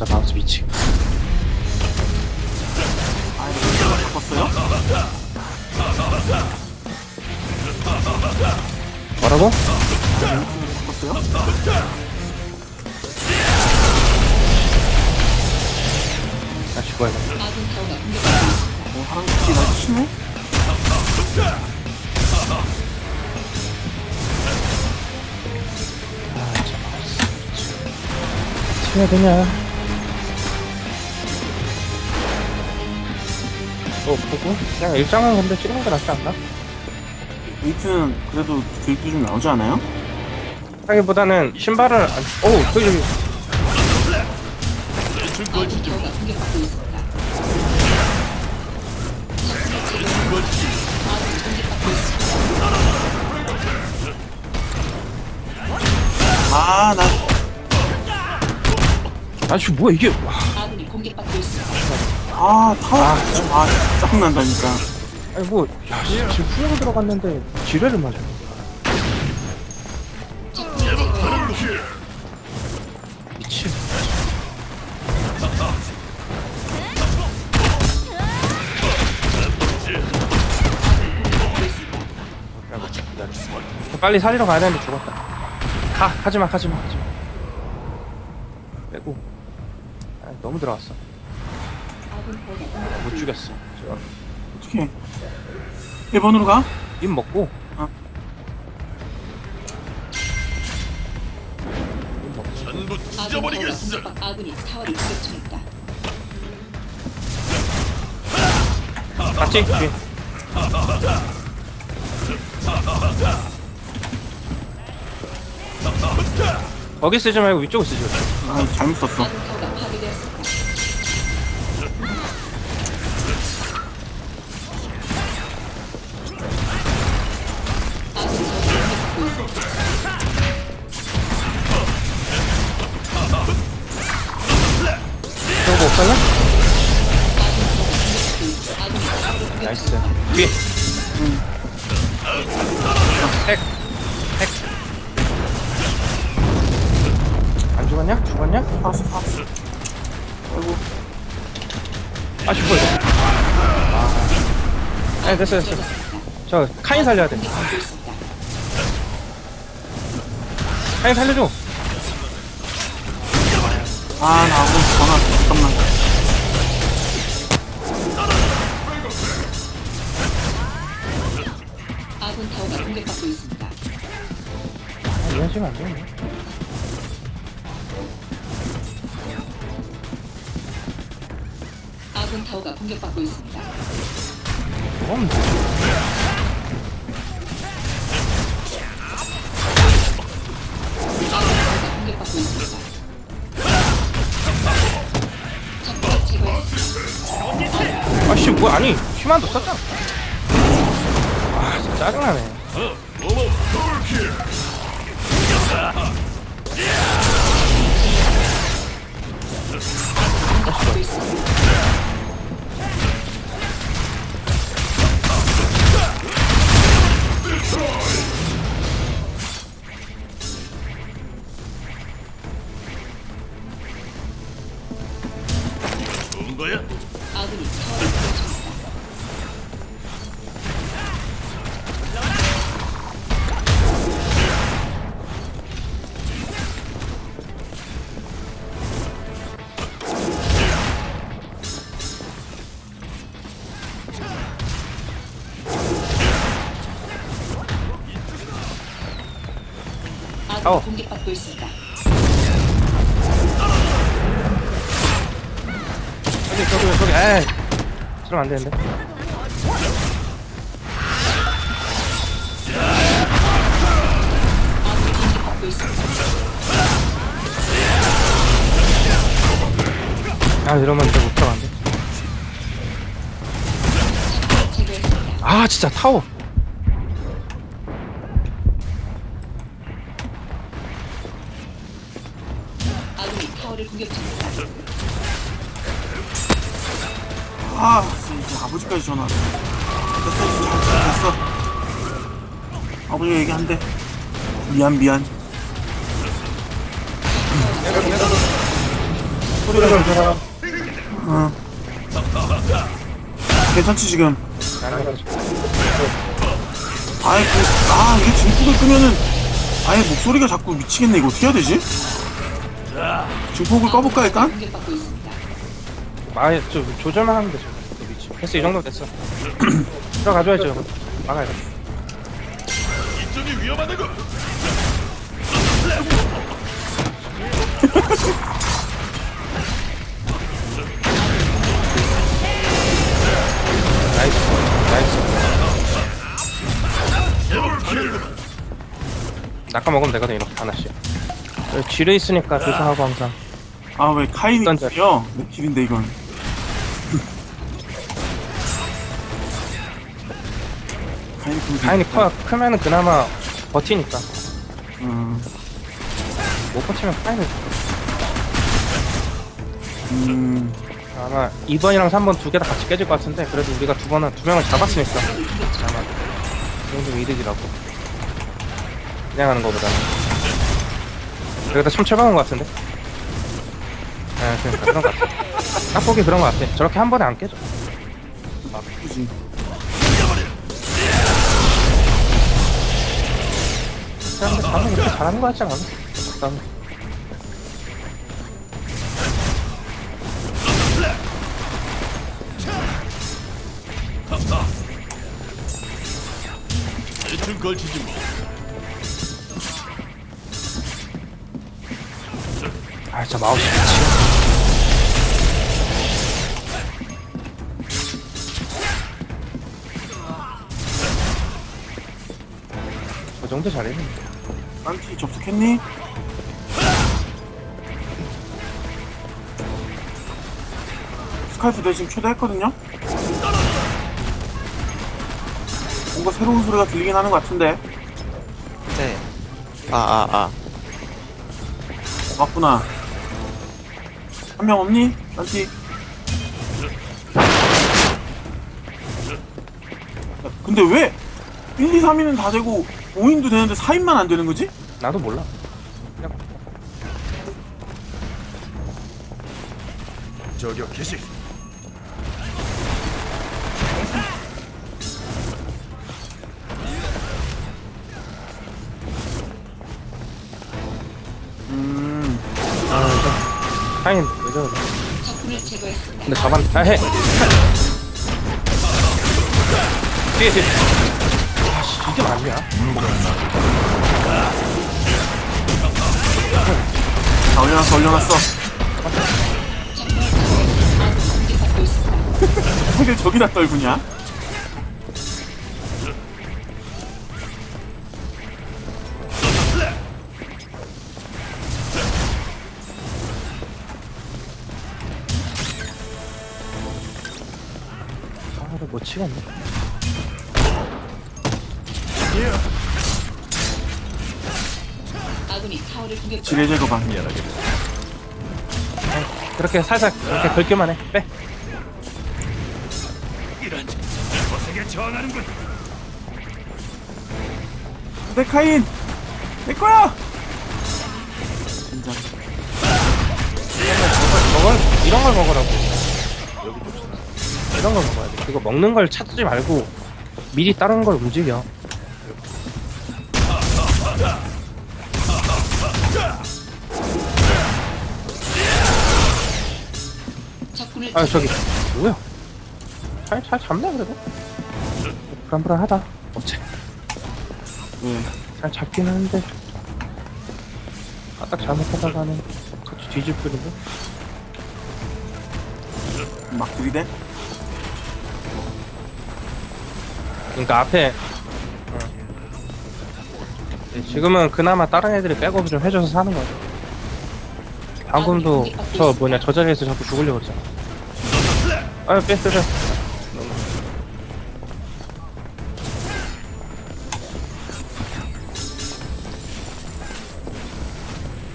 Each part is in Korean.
진짜 마우스 미치. 아 이거 바꿨어요? 뭐라고? 바꿨어요? 다시 어 하랑씨 나 치네? 해야 되냐? 또 보고 그냥 일장은 근데 찍는 게 낫지 않나? 에이트는 그래도 길기 좀 나오지 않아요? 하기보다는 신발을 안... 오 저기 저기 아 나 아씨 뭐야 이게 와, 아, 타워 아, 아 짜증난다니까. 아니 뭐 야, 씨, 지금 풀로 들어갔는데 지뢰를 맞아. 미친. 빨리 살리러 가야 되는데 죽었다. 가 하지마 하지마 하지마. 빼고. 아, 너무 들어갔어 못 죽였어 저, 어떻게 1번으로 가? 입 먹고 어. 입 먹고 전부 찢어버리겠어. 아군이 타워를 공격 중입니다. 같이 뒤에 거기 쓰지 말고 위쪽을 쓰지 아 잘못 썼어 아군 타워 공격 나이스. 뒤에 핵 핵. 안 죽었냐? 죽었냐? 파스 파스 아이고. 아 죽어 이거. 아. 네, 됐어 됐어. 저 카인 살려야 돼. 카인 살려줘 아나 아무 전화 잠깐만 아군 타워가 공격받고 있습니다. 아, 이런 식으면 안 되는데 아군 타워가 공격받고 있습니다. 그럼 뭐야 아니 휴만도 썼잖아. 아 진짜 짜증나네. 공 타워. 공격받고 있습니다. 저기 저기 저기 에이 저러면 안 되는데 아군이 공격받고 있습니다. 아 이러면 이제 못 들어간대 제거했습니다. 아 진짜 타워 얘기 한대 미안 미안 들어가. 어. 괜찮지 지금 아이 그, 아 이게 증폭을 끄면은 아예 목소리가 자꾸 미치겠네 이거 어떻게 해야 되지? 증폭을 꺼볼까 일단? 아예 좀 조절만 하면 되죠. 됐어 이 정도 됐어. 들어가줘야죠. 막아야 돼. 이쪽이 위험하다고. 나이스. 나이스. 낚아 먹으면 되거든 이렇게 하나씩. 쥐를 있으니까 조심하고 항상. 아왜 카인이 던져. 요내 킬인데 이건 다행히 커 크면은 그나마 버티니까. 음, 못 버티면 파이는 음, 아마 2번이랑 3번 두 개 다 같이 깨질 것 같은데 그래도 우리가 두 번은 두 명을 잡았으니까. 아마 그 정도 이득이라고. 그냥 하는 거보다는. 여기다 좀 쳐박은 것 같은데? 네 그러니까 그런 것 같아. 딱 보기 그런 것 같아. 저렇게 한 번에 안 깨져. 그지 사람들 다음에 그렇게 잘하는 거 같지 않아? 다음에 대충 걸치지 뭐. 아 진짜 마우스 미치겠네 그 정도 잘했는데 딴티 접속했니? 스카이프 대신 초대했거든요? 뭔가 새로운 소리가 들리긴 하는 것 같은데 네. 아, 아, 아. 맞구나 한 명 없니? 야, 근데 왜 1, 2, 3인은 다 되고 5인도 되는데 4인만 안 되는 거지? 나도 몰라 그냥 저격 개시. 음 하인 왜 저러냐 적군을 제거했습니다. 근데 잡았 아 해 뒤에 뒤에 이게 맞냐 다 올려놨어 올려놨어. 핵을 저기다 떨구냐? 아를 못 치겠네 아군이 타워를 공격 지뢰 제거 반 그렇게 살살 이렇게 긁기만 해 빼. 이런 거세게 저항하는군. 내 카인! 내 거야! 진짜 먹을 이런 걸 먹으라고. 이런 걸 먹어야 돼. 그거 먹는 걸 찾지 말고 미리 다른 걸 움직여 적군을 아 저기 뭐야? 잘, 잘 잡네 그래도. 불안불안하다. 어째? 네. 잘 잡긴 하는데. 까딱 잘못하다가는 같이 뒤질 뿐인데 막 들이대 그러니까 앞에 지금은 그나마 다른 애들이 백업을 좀 해줘서 사는 거죠 방금도 저 뭐냐 저 자리에서 자꾸 죽으려고 그러잖아 아유 뺐어 뺐어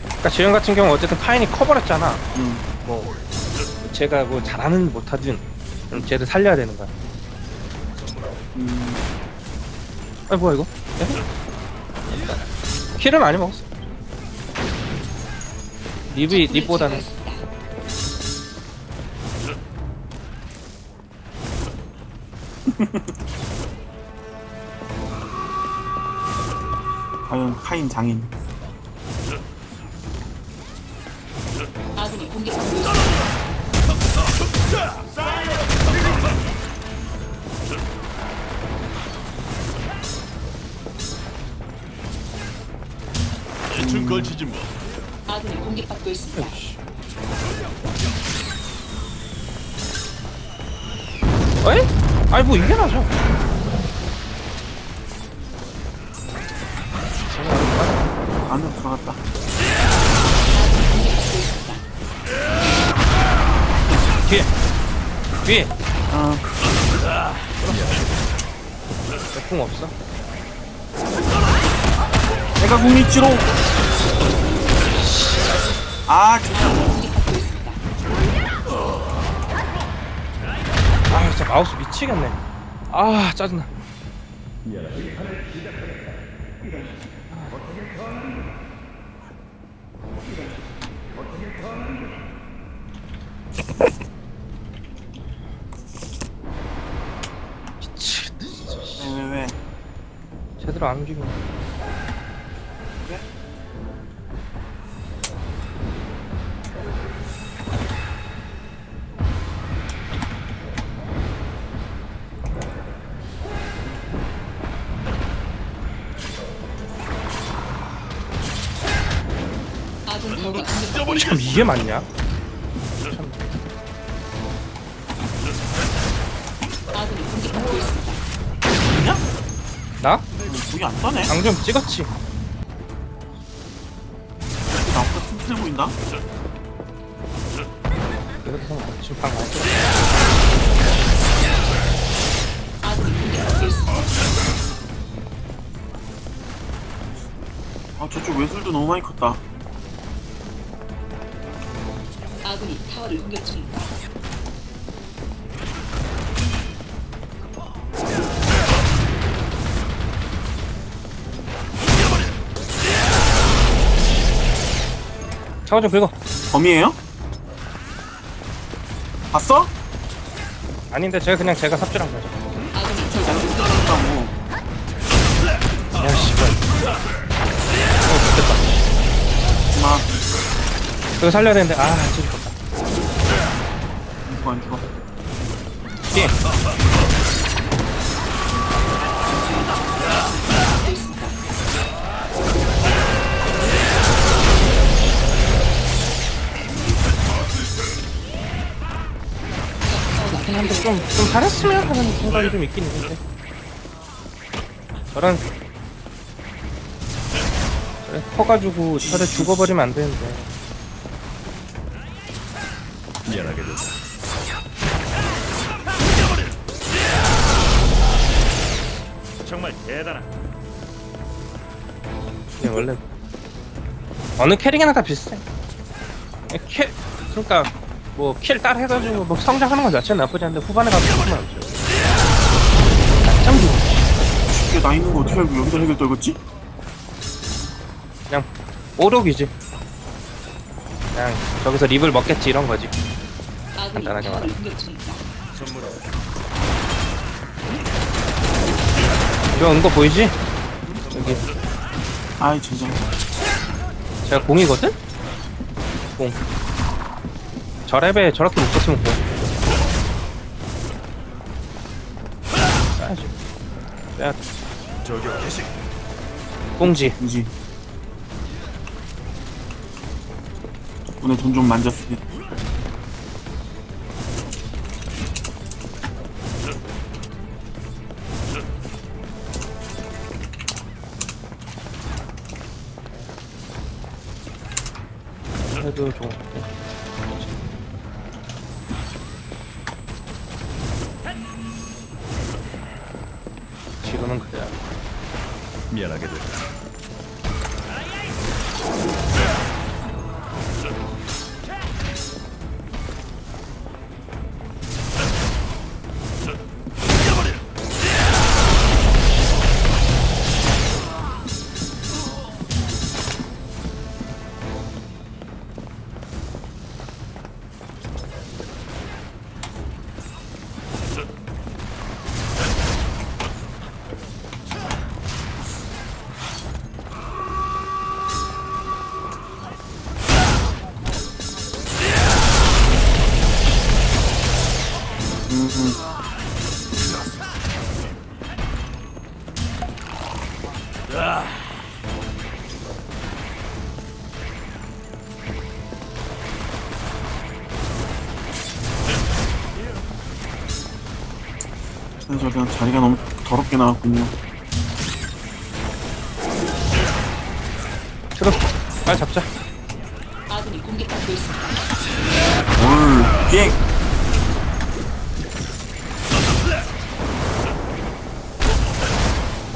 그러니까 지금 같은 경우 어쨌든 카인이 커버렸잖아 음. 뭐 제가 뭐 잘하는 못하든 좀 쟤를 살려야 되는 거야 음. 아 뭐야 이거? 킬을 많이 먹었어. 립이 립보다는 아, 과연 카인 장인 아군이 공격. 대충 걸치지 뭐. 아군이 공격받고 있습니다. 어이? 아니 뭐 이게 나죠? 안으로 들어갔다. 공격받고 있습니다. 뒤에 뒤에 아, 내궁 없어 내가 국립지로. 아, 있습니다. 아 진짜 마우스 미치겠네 아 짜증나 미치겠다 진짜 왜, 왜, 왜? 제대로 안 움직이네 참 이게 맞냐? 나? 저기 안 떠네? 방금 찍었지 나보다 튼튼해 보인다? 상관 지금 공격받고 있습니다. 아, 저쪽 외술도 너무 많이 컸다. 아군이 타워를 공격 중입니다. 차고 좀 긁어 범이에요? 봤어? 아닌데 제가 그냥 제가 삽질한 거죠 아군이 공격 잘못했다고. 야 씨발 어 됐다 마, 그거 살려야 되는데 아 찌릿 이거 안 죽어. 있습니다. 근데 좀, 좀 잘했으면 하는 생각이 좀 있긴 있는데 저런 저래 커가지고 저래 죽어버리면 안 되는데 미안하게 됐다. 대단하다. 이게 원래 어느 캐릭이나 다 비슷해 캐 그러니까 뭐킬딸 해가지고 뭐 성장하는 건 자체는 나쁘지 않은데 후반에 가서 조금만 안 좋아 짱 좋아 이게 나 있는 거 어떻게 알고 여기다 해결 떨궜지? 그냥 오력이지 그냥 저기서 립을 먹겠지 이런 거지 간단하게 말하면. 선물아. 이거 은거 보이지? 여기 아이, 진짜. 제가 공이거든? 공. 저 랩에 저렇게 못 썼으면 공. 빼야지. 빼야 돼. 저격 개시. 공지. 이지. 오늘 돈 좀 만졌으니. 해도 좀. 지금은 그래야. 미안하게 됐다. 그래서 그냥 자리가 너무 더럽게 나왔군요. 트로 빨리 잡자 아군이 공격받고 있습니다. 올, 빅!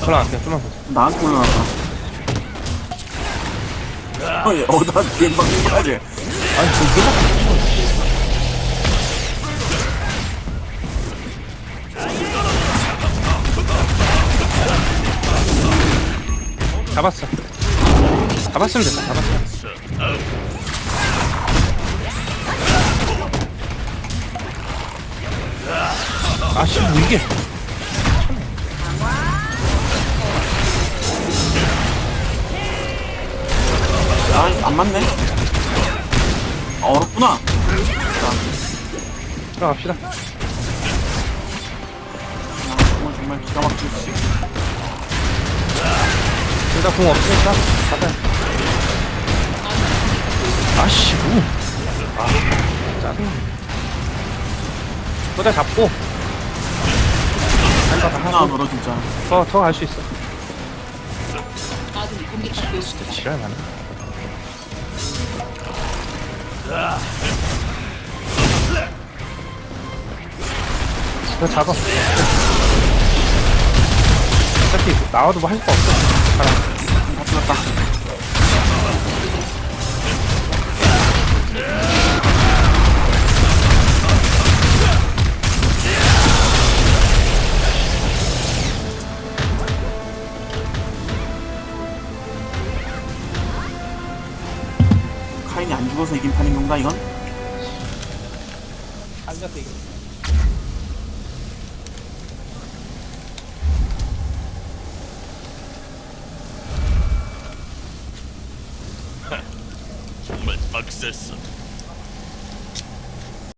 올라갈게 좀만 보자 나한테 올라왔다. 어, 얘, 어디다 뒤에 막는 거야, 쟤. 아니 저기 잡았어 잡았으면 됐다 잡았어 아씨 뭐 이게 아, 안 맞네. 아, 어렵구나. 들어갑시다 아, 정말 정말 기가 막히지. 둘 다 공 없으니까 가자 아씨 뭐 아, 짜증나 또다 잡고. 한번 하나 하고 너로 진짜. 더더 갈 수 있어. 지랄 많네. 그거 잡아. 어차피 나와도 뭐할거 없어 사람 다 틀렸다.